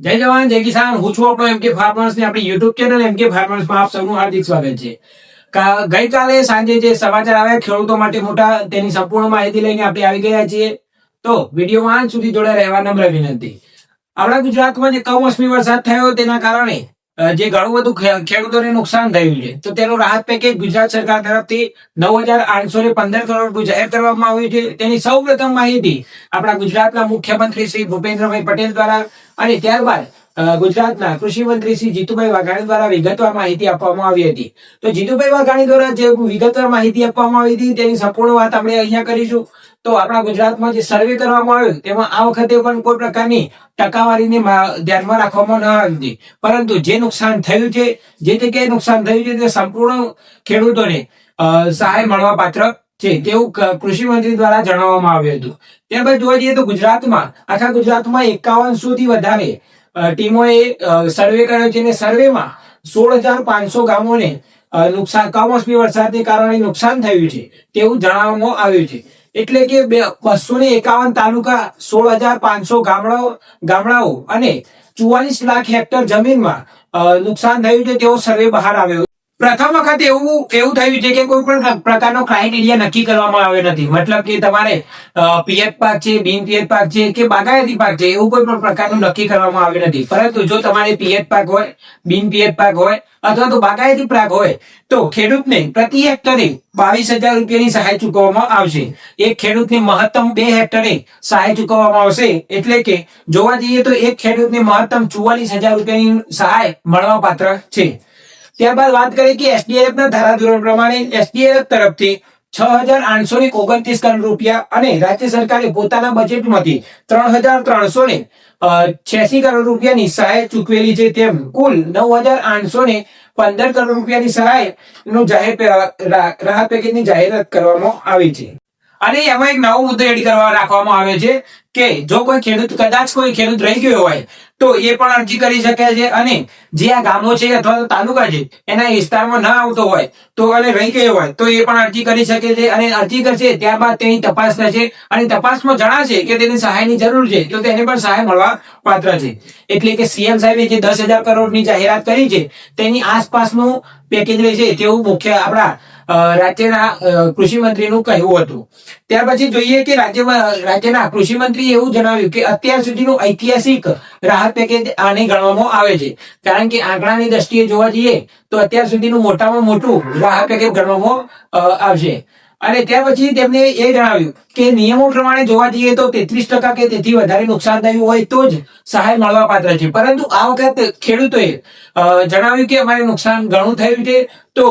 જય જવાન, જય કિસાન. હું છું આપણો એમકે ફાર્મર્સની આપણી યુટ્યુબ ચેનલ એમકે ફાર્મર્સમાં આપ સૌનું હાર્દિક સ્વાગત છે. ગઈકાલે સાંજે જે સમાચાર આવ્યા ખેડૂતો માટે મોટા, તેની સંપૂર્ણ માહિતી લઈને આપણે આવી ગયા છીએ. તો વિડીયોમાં અંત સુધી જોડે રહેવા નમ્ર વિનંતી. આપણા ગુજરાતમાં જે કમોસમી વરસાદ થયો તેના કારણે જે ઘણું બધું ખેડૂતોને નુકસાન થયું છે. તો તેનું રાહત પેકેજ ગુજરાત સરકાર તરફથી નવ હજાર આઠસો ને પંદર કરોડ રૂપિયા જાહેર કરવામાં આવ્યું છે. તેની સૌ પ્રથમ માહિતી આપણા ગુજરાતના મુખ્યમંત્રી શ્રી ભૂપેન્દ્રભાઈ પટેલ દ્વારા. અને ત્યારબાદ ગુજરાતના કૃષિ મંત્રી શ્રી જીતુભાઈ વાઘાણી દ્વારા વિગતવાર માહિતી આપવામાં આવી હતી. તો જીતુભાઈ વાઘાણી દ્વારા જે વિગતવાર માહિતી આપવામાં આવી હતી, તેની સંપૂર્ણ વાત આપણે અહીંયા કરીશું. તો આપણા ગુજરાતમાં જે સર્વે કરવામાં આવ્યો, તેમાં આ વખતે પણ કોઈ પ્રકારની ટકાવારીને ધ્યાનમાં રાખવામાં ન આવી હતી. પરંતુ જે નુકસાન થયું છે, જે જગ્યાએ નુકસાન થયું છે, તે સંપૂર્ણ ખેડૂતોને સહાય મળવા પાત્ર છે, તેવું કૃષિ મંત્રી દ્વારા જણાવવામાં આવ્યું હતું. ત્યારબાદ જોવા જઈએ તો ગુજરાતમાં, આખા ગુજરાતમાં એકાવનસો થી વધારે ટીમોએ સર્વે કર્યો છે અને સર્વેમાં સોળ હજાર પાંચસો ગામોને નુકસાન, કમોસમી વરસાદને કારણે નુકસાન થયું છે તેવું જણાવવામાં આવ્યું છે. એટલે કે બસો ને એકાવન તાલુકા, સોળ હજાર પાંચસો ગામડાઓ ગામડાઓ અને ચુવાલીસ લાખ હેક્ટર જમીનમાં નુકસાન થયું છે તેવો સર્વે બહાર આવ્યો પ્રથમ વખત એવું એવું થયું છે કે કોઈ પણ પ્રકારનો ક્રાઇટેરિયા નક્કી કરવામાં આવ્યો નથી. મતલબ કે તમારે પિયત પાક છે, બિન પિયત પાક છે કે બાગાયતી પાક છે, એવું કોઈ પણ પ્રકારનું નક્કી કરવામાં આવ્યું નથી. પરંતુ જો તમારે પિયત પાક હોય, બિન પિયત પાક હોય અથવા તો બાગાયતી પાક હોય, તો ખેડૂતને પ્રતિ હેક્ટરે બાવીસ હજાર રૂપિયાની સહાય ચૂકવવામાં આવશે. એક ખેડૂતને મહત્તમ બે હેક્ટરે સહાય ચૂકવવામાં આવશે. એટલે કે જોવા જઈએ તો એક ખેડૂતને મહત્તમ ચુવાલીસ હજાર રૂપિયાની સહાય મળવા પાત્ર છે. ત્યારબાદ વાત કરીએ કે એસડીએફ ના ધારાધોરણ પ્રમાણે એસડીએફ તરફથી છ હજાર આઠસો ને ઓગણત્રીસ કરોડ રૂપિયા અને રાજ્ય સરકારે પોતાના બજેટમાંથી ત્રણ હજાર ત્રણસો ને છ્યાસી કરોડ રૂપિયાની સહાય ચૂકવેલી છે તેમ કુલ નવ હજાર આઠસો ને પંદર કરોડ રૂપિયાની સહાયનું જાહેર રાહત પેકેજની જાહેરાત કરવામાં આવી છે. અને એમાં એક નવો મુદ્દો એડ કરવા રાખવામાં આવે છે કે જો કોઈ ખેડૂત, કદાચ કોઈ ખેડૂત રહી ગયો હોય, તો એ પણ અરજી કરી શકે છે અને જે આ ગામો છે અથવા તાલુકા છે, એના વિસ્તારમાં ન આવતો હોય, તો અને રહી ગયો હોય, તો એ પણ અરજી કરી શકે છે અને અરજી કરશે, ત્યારબાદ તેની તપાસ થશે અને તપાસમાં જણાશે કે તેની સહાયની જરૂર છે, તો તેને પણ સહાય મળવા પાત્ર છે. એટલે કે સીએમ સાહેબે જે દસ હજાર કરોડની જાહેરાત કરી છે, તેની આસપાસનું પેકેજ રહેશે, તેવું મુખ્ય આપણા રાજ્યના અ, કૃષિ મંત્રીનું કહેવું હતું. ત્યાર પછી જોઈએ કે રાજ્યમાં રાજ્યના કૃષિ મંત્રીએ એવું જણાવ્યું કે અત્યાર સુધીનું ઐતિહાસિક રાહત પેકેજ આને ગણવામાં આવે છે. કારણ કે આંકડાની દ્રષ્ટિએ જોવા જઈએ તો અત્યાર સુધીનું મોટામાં મોટું રાહત પેકેજ ગણવામાં આવશે. અને ત્યાર પછી તેમને એ જણાવ્યું કે નિયમો પ્રમાણે જોવા જઈએ તો તેત્રીસ ટકા કે તેથી વધારે નુકસાન થયું હોય તો જ સહાય મળવા પાત્ર છે. પરંતુ આ વખત ખેડૂતોએ જણાવ્યું કે અમારે નુકસાન ઘણું થયું છે, તો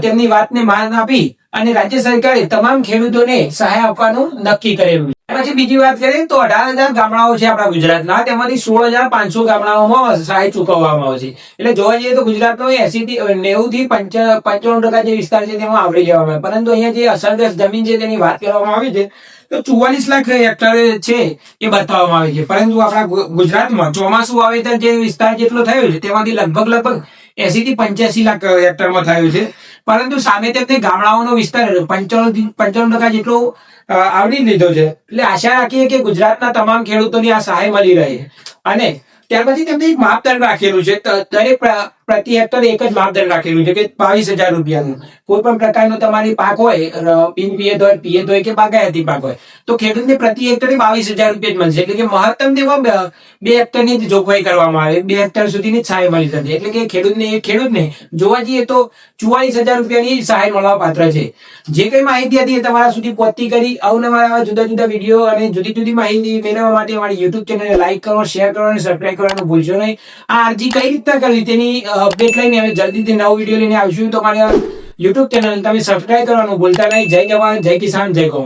તેમની વાતને માન આપી અને રાજ્ય સરકારે તમામ ખેડૂતોને સહાય આપવાનું નક્કી કરેલું પછી બીજી વાત કરીએ તો અઢાર હજાર ગામડાઓ છે આપણા ગુજરાતના. તેમાંથી સોળ હજાર પાંચસો ગામડાઓમાં સહાય ચૂકવવામાં આવશે એટલે જોવા જઈએ તો ગુજરાતનો એસી થી નેવું થી પંચાણું ટકા જે વિસ્તાર છે તેમાં આવરી લેવામાં આવે. પરંતુ અહીંયા જે અસરગ્રસ્ત જમીન છે તેની વાત કરવામાં આવી છે, તો ચુવાલીસ લાખ હેક્ટર છે એ બતાવવામાં આવે છે. પરંતુ આપણા ગુજરાતમાં ચોમાસું વાવેતર જે વિસ્તાર જેટલો થયો છે, તેમાંથી લગભગ લગભગ એસી થી પંચ્યાસી લાખ હેક્ટરમાં થયું છે. પરંતુ સામે તેમને ગામડાઓનો વિસ્તાર પંચાણું પંચાણું ટકા જેટલો આવરી લીધો છે. એટલે આશા રાખીએ કે ગુજરાતના તમામ ખેડૂતોની આ સહાય મળી રહે. અને ત્યાર પછી તેમને એક માપદંડ રાખેલું છે. દરેક પ્ર- પ્રતિ હેક્ટર એક જ માપદંડ રાખેલું છે કે બાવીસ હજાર રૂપિયાનું. કોઈ પણ પ્રકારનો તમારી પાક હોય બિન પિયત હોય પિયત હોય કે બાગાયતી પાક હોય, તો ખેડૂતને પ્રતિ હેક્ટરે બાવીસ હજાર રૂપિયા જ મળશે. એટલે કે મહત્તમ તેમાં બે હેક્ટરની જ જોગવાઈ કરવામાં આવે. બે હેક્ટર સુધીની સહાય મળી શકે. એટલે કે ખેડૂતને ખેડૂતને જોવા જઈએ તો ચુવાલીસ હજાર રૂપિયાની સહાય મળવા પાત્ર છે. જે કઈ માહિતી હતી એ તમારા સુધી પહોંચતી કરી. અવનવા જુદા જુદા વીડિયો અને જુદી જુદી માહિતી મેળવવા માટે અમારી યુટ્યુબ ચેનલને લાઈક કરો શેર કરો અને સબસ્ક્રાઇબ કરવાનું ભૂલશો નહીં. આ અરજી કઈ રીતના કરવી તેની અપડેટ લઈને હવે જલ્દીથી નવો વીડિયો લઈને આવશું. તો અમારી યુટ્યુબ ચેનલ તમે સબસ્ક્રાઈબ કરવાનું ભૂલતા નહીં. જય જવાન, જય કિસાન, જય ગૌ